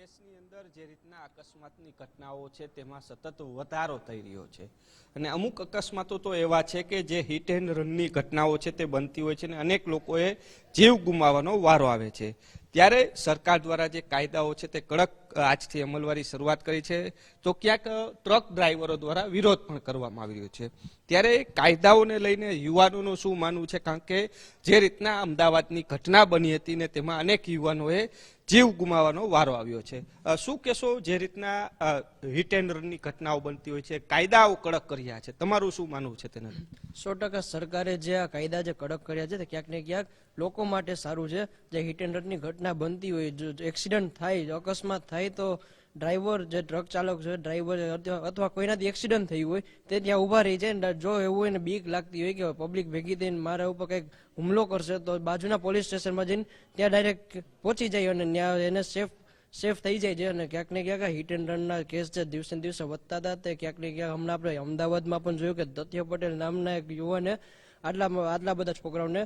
દેશની અંદર જે રીતના અકસ્માતની ઘટનાઓ છે, તેમાં સતત વધારો થઈ રહ્યો છે. અને અમુક અકસ્માતો તો એવા છે કે જે હિટ એન્ડ રનની ઘટનાઓ છે, તે બનતી હોય છે અને અનેક લોકોએ જીવ ગુમાવવાનો વારો આવે છે. ત્યારે સરકાર દ્વારા જે કાયદાઓ છે, તે કડક આજથી અમલવારી શરૂઆત કરી છે. તો ક્યાંક ટ્રક ડ્રાઈવરો દ્વારા વિરોધ પણ કરવામાં આવી રહ્યો છે. ત્યારે કાયદાઓને લઈને યુવાનોનું શું માનવું છે? કારણ કે જે રીતના અમદાવાદની ઘટના બની હતી ને તેમાં અનેક યુવાનોએ જીવ ગુમાવવાનો વારો આવ્યો છે. શું કહેશો જે રીતના હિટ એન્ડ ઘટનાઓ બનતી હોય છે, કાયદાઓ કડક કર્યા છે? તમારું શું માનવું છે તેને સો ટકા સરકારે જે આ કાયદા જે કડક કર્યા છે, તે ક્યાંક ને ક્યાંક લોકો માટે સારું છે. જે હિટ એન્ડ રનની ઘટના બનતી હોય, જો એક્સિડન્ટ થાય અકસ્માત થાય, તો ડ્રાઈવર જે ટ્રક ચાલક છે ડ્રાઈવર અથવા કોઈનાથી એક્સિડન્ટ થયું હોય, તે ત્યાં ઊભા રહી જાય જો એવું હોય ને બીક લાગતી હોય કે પબ્લિક ભેગી થઈને મારા ઉપર કંઈક હુમલો કરશે, તો બાજુના પોલીસ સ્ટેશનમાં જઈને ત્યાં ડાયરેક્ટ પહોંચી જાય અને ત્યાં એને સેફ સેફ થઈ જાય છે અને ક્યાંક ને ક્યાંક હિટ એન્ડ રનના કેસ જે દિવસે દિવસે વધતા હતા, તે ક્યાંક ને ક્યાંક હમણાં આપણે અમદાવાદમાં પણ જોયું કે દત્ય પટેલ નામના એક યુવાને આટલા આટલા બધા છોકરાઓને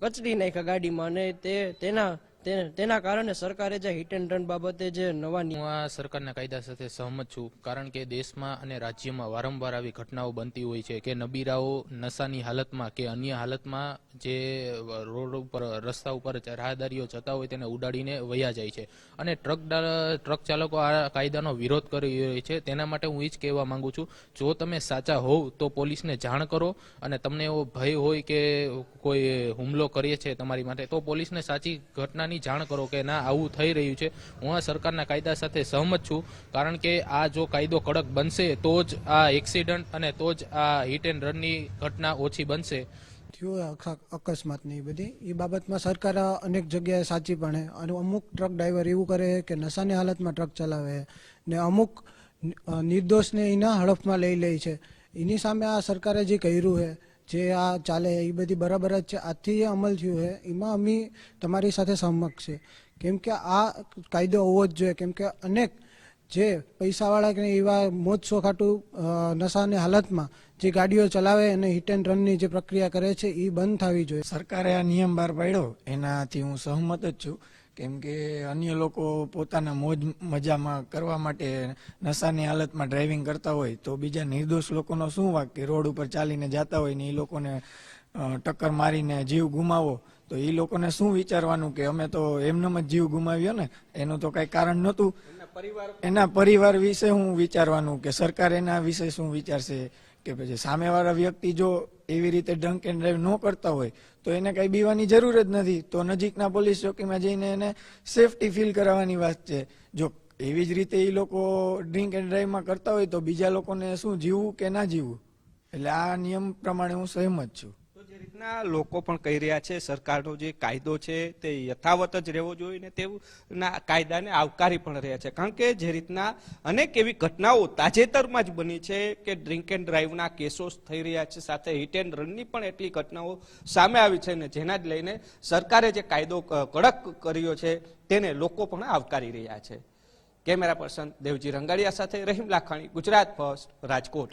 કચડી નાખ્યા ગાડીમાં અને તે તેના તેના કારણે સરકારે જે હિટ એન્ડ રન બાબતે જે નવા હું સરકારના કાયદા સાથે સહમત છું, કારણ કે દેશમાં અને રાજ્યમાં વારંવાર આવી ઘટનાઓ બનતી હોય છે કે નબીરાઓ નશાની હાલતમાં કે અન્ય હાલતમાં જે રોડ ઉપર, રસ્તા ઉપર રાહદારીઓ જતા હોય તેને ઉડાડીને વયા જાય છે. અને ટ્રક ટ્રક ચાલકો આ કાયદાનો વિરોધ કરી રહ્યા છે. તેના માટે હું એ જ કહેવા માંગુ છું, જો તમે સાચા હોવ તો પોલીસને જાણ કરો અને તમને એવો ભય હોય કે કોઈ હુમલો કરીએ છે તમારી માટે, તો પોલીસને સાચી ઘટનાની જાણ કરો કે ના, આવું થઈ રહ્યું છે. હું આ સરકારના કાયદા સાથે સહમત છું, કારણ કે આ જો કાયદો કડક બનશે, તો જ આ એક્સિડન્ટ અને તો જ આ હિટ એન્ડ રનની ઘટના ઓછી બનશે. થયું અક- અકસ્માતની એ બધી, એ બાબતમાં સરકાર અનેક જગ્યાએ સાચી પણ અને અમુક ટ્રક ડ્રાઈવર એવું કરે કે નશાની હાલતમાં ટ્રક ચલાવે ને અમુક નિર્દોષને એના હડફમાં લઈ લે છે. એની સામે આ સરકારે જે કર્યું છે જે આ ચાલે, એ બધી બરાબર જ છે. આજથી જે અમલ થયું છે. એમાં અમે તમારી સાથે સહમત છે. કેમ કે આ કાયદો હોવો જ જોઈએ. કેમ કે અનેક જે પૈસાવાળા કે એવા મોજ શોખાટું નશાની હાલતમાં જે ગાડીઓ ચલાવે અને હિટ એન્ડ રનની જે પ્રક્રિયા કરે છે, એ બંધ થવી જોઈએ. સરકારે આ નિયમ બહાર પાડ્યો. એનાથી હું સહમત જ છું. કેમ કે અન્ય લોકો પોતાના મોજ મજામાં કરવા માટે નશાની હાલતમાં ડ્રાઇવિંગ કરતા હોય તો બીજા નિર્દોષ લોકોનો શું વાક કે રોડ ઉપર ચાલીને જતા હોય ને એ લોકોને ટક્કર મારીને જીવ ગુમાવો તો એ લોકોને શું વિચારવાનું કે અમે તો એમનેમ જ જીવ ગુમાવ્યો ને? એનું તો કઈ કારણ નહોતું. એના પરિવાર વિશે હું વિચારવાનું કે સરકાર એના વિશે શું વિચારશે? કે પછી સામેવાળા વ્યક્તિ જો એવી રીતે ડ્રંક એન્ડ ડ્રાઈવ ન કરતા હોય, તો એને કઈ બીવાની જરૂર જ નથી. તો નજીકના પોલીસ ચોકીમાં જઈને એને સેફટી ફીલ કરાવવાની વાત છે. જો એવી જ રીતે એ લોકો ડ્રિંક એન્ડ ડ્રાઈવમાં કરતા હોય, તો બીજા લોકોને શું જીવવું કે ના જીવવું? એટલે આ નિયમ પ્રમાણે હું સહમત છું. રીતના લોકો પણ કહી રહ્યા છે, સરકારનો જે કાયદો છે તે યથાવત જ રહેવો જોઈએ ને તેવું કાયદાને આવકારી પણ રહ્યા છે. કારણ કે જે રીતના અનેક એવી ઘટનાઓ તાજેતરમાં જ બની છે કે ડ્રિંક એન્ડ ડ્રાઈવના કેસો થઈ રહ્યા છે, સાથે હિટ એન્ડ રનની પણ એટલી ઘટનાઓ સામે આવી છે ને જેના જ લઈને સરકારે જે કાયદો કડક કર્યો છે તેને લોકો પણ આવકારી રહ્યા છે. કેમેરા પર્સન દેવજી રંગાડિયા સાથે રહીમ લાખાણી, ગુજરાત ફર્સ્ટ, રાજકોટ.